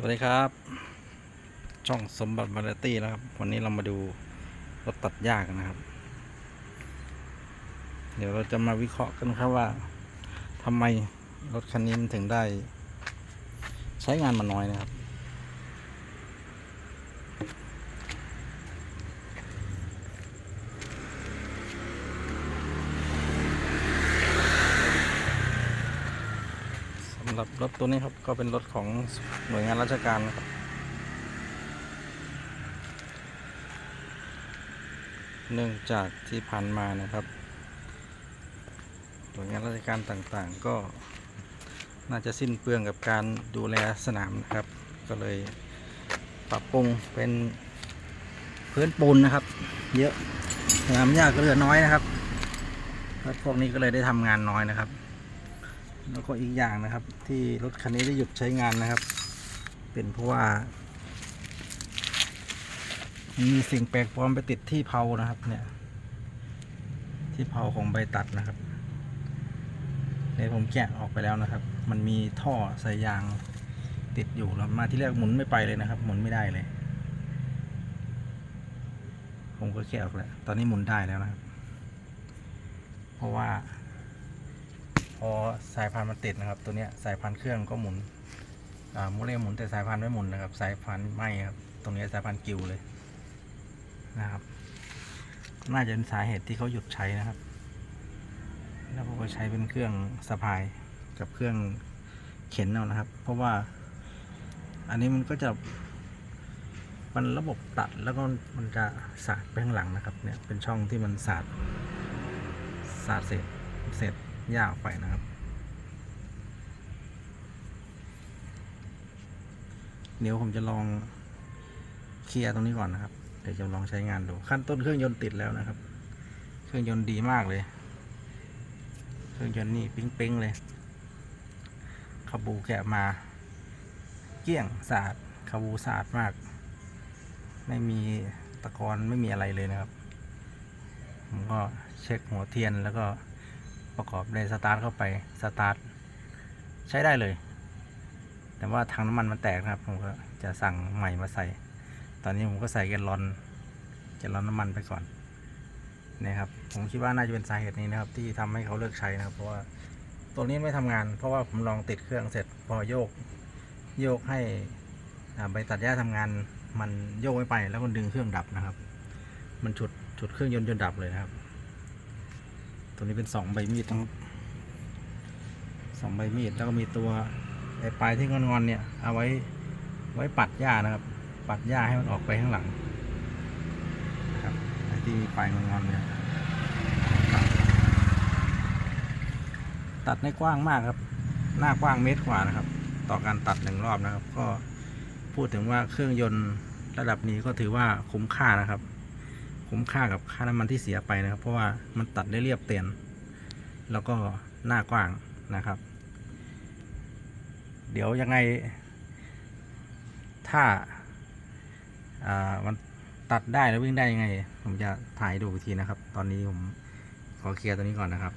สวัสดีครับ ช่องสมบัติบาร์ตี้นะครับ วันนี้เรามาดูรถตัดหญ้ากันนะครับ เดี๋ยวเราจะมาวิเคราะห์กันครับว่าทำไมรถคันนี้มันถึงได้ ใช้งานมาน้อยนะครับ หรับรถตัวนี้ครับก็เป็นรถของหน่วยงานราชการนะครับเนื่องจากที่ผ่านมานะครับหน่วยงานราชการต่างๆ ก็น่าจะสิ้นเปลืองกับการดูแลสนามนะครับ ก็เลยปรับปรุงเป็นพื้นปูนนะครับ เยอะสนามหญ้าก็เหลือน้อยนะครับรถพวกนี้ก็เลยได้ทำงานน้อยนะครับ แล้วก็อีกอย่างนะครับ ที่รถคันนี้ได้หยุดใช้งานนะครับ เป็นเพราะว่า มีสิ่งแปลกปลอมไปติดที่เพานะครับเนี่ย ที่เพาของใบตัดนะครับเนี่ยผมแกะออกไปแล้วนะครับ มันมีท่อสายยางติดอยู่แล้วมาที่แรกหมุนไม่ไปเลยนะครับ หมุนไม่ได้เลย ผมก็แกะออกแล้ว ตอนนี้หมุนได้แล้วนะครับ เพราะว่า พอสายพานมันติดนะครับตัวเนี้ยสายพานเครื่องก็หมุนอ่าโมเลหมุนแต่สายพานไม่หมุนนะครับ สายพานไหมครับตรงนี้สายพานกิวเลยนะครับ น่าจะเป็นสาเหตุที่เขาหยุดใช้นะครับ แล้วเขาก็ใช้เป็นเครื่องสะพายกับเครื่องเข็นเอานะครับ เพราะว่า อันนี้มันก็จะมันระบบตัดแล้วก็มันจะสาดไปข้างหลังนะครับ เนี่ยเป็นช่องที่มันสาดสาดเสร็จเสร็ จยากไปนะครับ เดี๋ยวผมจะลองเคลียร์ตรงนี้ก่อนนะครับ เดี๋ยวจะลองใช้งานดู ขั้นต้นเครื่องยนต์ติดแล้วนะครับ เครื่องยนต์ดีมากเลย เครื่องยนต์นี่ปิ๊งปิ๊งๆเลยคาบูแกะมา เกลี้ยงสะอาดคาบูสะอาดมาก ไม่มีตะกอนไม่มีอะไรเลยนะครับ ผมก็เช็คหัวเทียนแล้วก็ ประกอบในสตาร์ทเข้าไปสตาร์ทใช้ได้เลย แต่ว่าทางน้ำมันมันแตกนะครับ ผมก็จะสั่งใหม่มาใส่ ตอนนี้ผมก็ใส่แกลลอนแกลลอนน้ำมันไปก่อนนะครับผมคิดว่าน่าจะเป็นสาเหตุนี้นะครับ ที่ทำให้เขาเลิกใช้นะครับ เพราะว่าตัวนี้ไม่ทำงาน เพราะว่าผมลองติดเครื่องเสร็จพอโยกโยกให้ใบตัดหญ้าทำงานมันโยกไม่ไปแล้วก็ดึงเครื่องดับนะครับ มันฉุดฉุดเครื่องยนต์จนดับเลยนะครับ ตัวนี้เป็นสองใบมีดทั้งสองใบมีดแล้วก็มีตัวไอ้ปลายที่งอนๆเนี่ยเอาไว้ไว้ปัดหญ้านะครับ ปัดหญ้าให้มันออกไปข้างหลังนะครับไอ้ที่มีปลายงอนๆเนี่ยตัดตัดในกว้างมากครับ หน้ากว้างเมตรกว่านะครับ ต่อการตัดหนึ่งรอบนะครับ ก็พูดถึงว่าเครื่องยนต์ระดับนี้ก็ถือว่าคุ้มค่านะครับ คุ้มค่ากับค่าน้ำมันที่เสียไปนะครับ เพราะว่ามันตัดได้เรียบเตียน แล้วก็หน้ากว้างนะครับ เดี๋ยวยังไง ถ้าอ่ามันตัดได้แล้ววิ่งได้ยังไง ผมจะถ่ายดูอีกทีนะครับ ตอนนี้ผมขอเคลียร์ตัวนี้ก่อนนะครับ